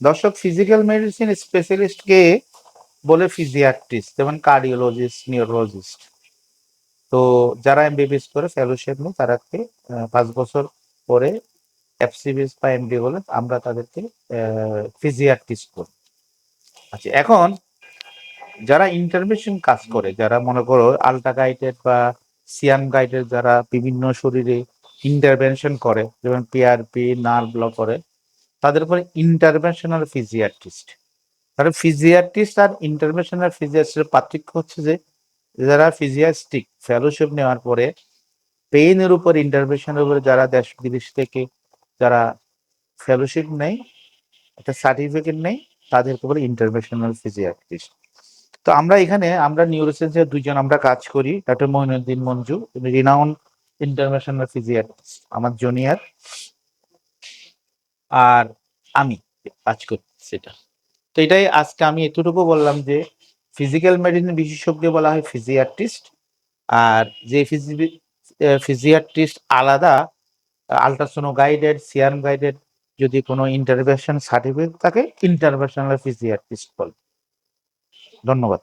দর্শক physical medicine specialist কে বলে ফিজিয়াট্রিস্ট যেমন কার্ডিওলজিস্ট নিউরোলজিস্ট তো যারা এমবিবিএস করে ফেলোশিপ নেই তারাকে পাঁচ বছর পরে এফসিবিএস বা এমডি হলে আমরা তাদেরকে ফিজিয়াট্রিস্ট করি আচ্ছা এখন যারা ইন্টারভেনশন কাজ করে, যারা মনে করো আলট্রা গাইডেড বা সিয়াম গাইডেড যারা বিভিন্ন শরীরে ইন্টারভেনশন করে, যেমন পিআরপি নার্ভ ব্লক করে তাদের উপরে ইন্টারভেনশনাল ফিজিয়াট্রিস্ট তাহলে ফিজিয়াট্রিস্ট আর ইন্টারভেনশনাল ফিজিয়াট্রিস্টের পার্থক্য হচ্ছে যে, যারা ফিজিয়াস্টিক ফেলোশিপ নেওয়ার পরে পেইনের উপর ইন্টারভেনশনের উপরে যারা দেশ বিদেশ থেকে যারা ফেলোশিপ নেয়, একটা সার্টিফিকেট নেই তাদেরকে বলে ইন্টারভেনশনাল ফিজিয়াট্রিস্ট তো আমরা এখানে, আমরা নিউরোসেন্সের দুইজন আমরা কাজ করি doctor Mohinuddin Manju renowned international physiatrist আমার জুনিয়র আর আমি কাজ করি সেটা তো এটাই আজকে আমি এতটুকু বললাম যে ফিজিক্যাল মেডিসিন বিশেষজ্ঞ বলা হয় ফিজিয়াট্রিস্ট আর যে ফিজিয়াট্রিস্ট আলাদা আলট্রাসোনো গাইডেড সিয়াম গাইডেড যদি কোনো ইন্টারভেনশন সার্টিফিকেট থাকে ইন্টারভেনশনাল ফিজিয়াট্রিস্ট বলে। ধন্যবাদ।